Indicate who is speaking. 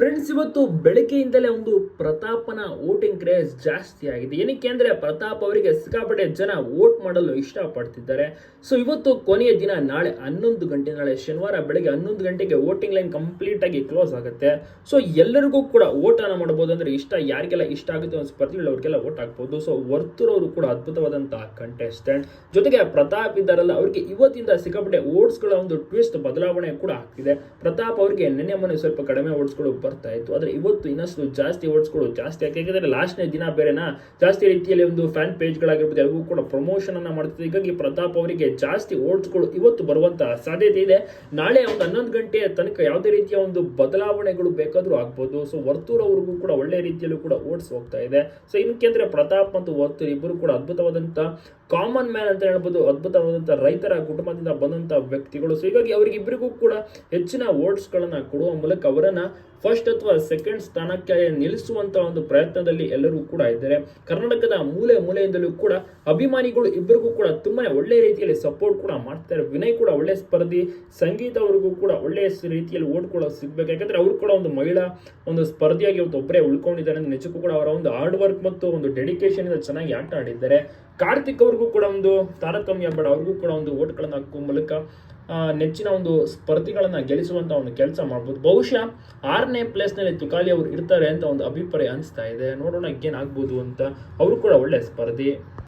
Speaker 1: Friends ಇವತ್ತು ಬೆಳಗ್ಗೆಯಿಂದಲೇ ಒಂದು ಪ್ರತಾಪನ ವೋಟಿಂಗ್ ಕ್ರೇಜ್ ಜಾಸ್ತಿ ಆಗಿದೆ. ಏನಕ್ಕೆ ಅಂದರೆ ಪ್ರತಾಪ್ ಅವರಿಗೆ ಸಿಕ್ಕಾಪಟ್ಟೆ ಜನ ವೋಟ್ ಮಾಡಲು ಇಷ್ಟಪಡ್ತಿದ್ದಾರೆ. ಸೊ ಇವತ್ತು ಕೊನೆಯ ದಿನ, ನಾಳೆ ಹನ್ನೊಂದು ಗಂಟೆ, ನಾಳೆ ಶನಿವಾರ ಬೆಳಗ್ಗೆ ಹನ್ನೊಂದು ಗಂಟೆಗೆ ವೋಟಿಂಗ್ ಲೈನ್ ಕಂಪ್ಲೀಟ್ ಆಗಿ ಕ್ಲೋಸ್ ಆಗುತ್ತೆ. ಸೊ ಎಲ್ಲರಿಗೂ ಕೂಡ ವೋಟ್ ಅನ್ನ ಮಾಡಬಹುದು ಅಂದ್ರೆ ಇಷ್ಟ, ಯಾರಿಗೆಲ್ಲ ಇಷ್ಟ ಆಗುತ್ತೆ ಒಂದು ಸ್ಪರ್ಧೆಗಳು ಅವ್ರಿಗೆಲ್ಲ ವೋಟ್ ಹಾಕ್ಬೋದು. ಸೊ ವರ್ತುರವರು ಕೂಡ ಅದ್ಭುತವಾದಂತಹ ಕಂಟೆಸ್ಟೆಂಟ್ ಜೊತೆಗೆ ಪ್ರತಾಪ್ ಇದ್ದಾರಲ್ಲ, ಅವರಿಗೆ ಇವತ್ತಿಂದ ಸಿಕ್ಕಾಪಟ್ಟೆ ಓಟ್ಸ್ಗಳ ಒಂದು ಟ್ವಿಸ್ಟ್ ಬದಲಾವಣೆ ಕೂಡ ಆಗ್ತಿದೆ. ಪ್ರತಾಪ್ ಅವರಿಗೆ ನಿನ್ನೆ ಮೊನ್ನೆ ಸ್ವಲ್ಪ ಕಡಿಮೆ ಓಟ್ಸ್ಗಳು ಬರ್ತಾ ಇತ್ತು ಆದ್ರೆ ಇವತ್ತು ಇನ್ನಷ್ಟು ಜಾಸ್ತಿ ಓಟ್ಸ್ಗಳು ಜಾಸ್ತಿ ಯಾಕೆ ಯಾಕಂದ್ರೆ ಲಾಸ್ಟ್ನೇ ದಿನ ಬೇರೆನಾ? ಜಾಸ್ತಿ ರೀತಿಯಲ್ಲಿ ಒಂದು ಫ್ಯಾನ್ ಪೇಜ್ಗಳಾಗಿರ್ಬೋದು ಎಲ್ಲವೂ ಕೂಡ ಪ್ರಮೋಷನ್ ಅನ್ನ ಮಾಡ್ತಿದೆ ಹೀಗಾಗಿ ಪ್ರತಾಪ್ ಅವರಿಗೆ ಜಾಸ್ತಿ ಓಟ್ಸ್ಗಳು ಇವತ್ತು ಬರುವಂತಹ ಸಾಧ್ಯತೆ ಇದೆ. ನಾಳೆ ಒಂದು ಹನ್ನೊಂದು ಗಂಟೆಯ ತನಕ ಯಾವುದೇ ರೀತಿಯ ಒಂದು ಬದಲಾವಣೆಗಳು ಬೇಕಾದರೂ ಆಗ್ಬೋದು. ಸೊ ವರ್ತೂರ್ ಅವ್ರಿಗೂ ಕೂಡ ಒಳ್ಳೆ ರೀತಿಯಲ್ಲೂ ಕೂಡ ಓಟ್ಸ್ ಹೋಗ್ತಾ ಇದೆ. ಸೊ ಅಂದ್ರೆ ಪ್ರತಾಪ್ ಮತ್ತು ವರ್ತೂರ್ ಇಬ್ಬರು ಕೂಡ ಅದ್ಭುತವಾದಂಥ ಕಾಮನ್ ಮ್ಯಾನ್ ಅಂತ ಹೇಳ್ಬೋದು ಅದ್ಭುತವಾದಂಥ ರೈತರ ಕುಟುಂಬದಿಂದ ಬಂದಂಥ ವ್ಯಕ್ತಿಗಳು. ಸೊ ಹೀಗಾಗಿ ಅವರಿಗಿಬ್ಬರಿಗೂ ಕೂಡ ಹೆಚ್ಚಿನ ಓಟ್ಸ್ಗಳನ್ನು ಕೊಡುವ ಮೂಲಕ ಅವರನ್ನ ಫಸ್ಟ್ ಅಥವಾ ಸೆಕೆಂಡ್ ಸ್ಥಾನಕ್ಕೆ ನಿಲ್ಲಿಸುವಂತ ಒಂದು ಪ್ರಯತ್ನದಲ್ಲಿ ಎಲ್ಲರೂ ಕೂಡ ಇದ್ದಾರೆ. ಕರ್ನಾಟಕದ ಮೂಲೆ ಮೂಲೆಯಿಂದಲೂ ಕೂಡ ಅಭಿಮಾನಿಗಳು ಇಬ್ಬರಿಗೂ ಕೂಡ ತುಂಬಾನೇ ಒಳ್ಳೆ ರೀತಿಯಲ್ಲಿ ಸಪೋರ್ಟ್ ಕೂಡ ಮಾಡ್ತಾರೆ ವಿನಯ್ ಕೂಡ ಒಳ್ಳೆ ಸ್ಪರ್ಧಿ, ಸಂಗೀತ ಅವ್ರಿಗೂ ಕೂಡ ಒಳ್ಳೆ ರೀತಿಯಲ್ಲಿ ಓಟ್ ಕೂಡ ಸಿಗ್ಬೇಕು. ಯಾಕಂದ್ರೆ ಅವರು ಕೂಡ ಒಂದು ಮಹಿಳಾ, ಒಂದು ಸ್ಪರ್ಧಿಯಾಗಿ ಇವತ್ತು ಒಬ್ಬರೇ ಉಳ್ಕೊಂಡಿದ್ದಾರೆ ನಿಜಕ್ಕೂ ಕೂಡ ಅವರ ಒಂದು ಹಾರ್ಡ್ ವರ್ಕ್ ಮತ್ತು ಒಂದು ಡೆಡಿಕೇಶನ್ ಇಂದ ಚೆನ್ನಾಗಿ ಆಟ ಆಡಿದ್ದಾರೆ. ಕಾರ್ತಿಕ್ ಅವ್ರಿಗೂ ಕೂಡ ಒಂದು ತಾರತಮ್ಯ ಬೇಡ ಅವ್ರಿಗೂ ಕೂಡ ಒಂದು ಓಟ್ಗಳನ್ನು ಹಾಕುವ ಮೂಲಕ ನೆಚ್ಚಿನ ಒಂದು ಸ್ಪರ್ಧಿಗಳನ್ನು ಗೆಲ್ಲಿಸುವಂತ ಒಂದು ಕೆಲಸ ಮಾಡ್ಬೋದು. ಬಹುಶಃ ಆರನೇ ಪ್ಲೇಸ್ನಲ್ಲಿ ತುಕಾಲಿ ಅವರು ಇರ್ತಾರೆ ಅಂತ ಒಂದು ಅಭಿಪ್ರಾಯ ಅನಿಸ್ತಾ ಇದೆ. ನೋಡೋಣ ಏನಾಗ್ಬೋದು ಅಂತ. ಅವರು ಕೂಡ ಒಳ್ಳೆ ಸ್ಪರ್ಧಿ.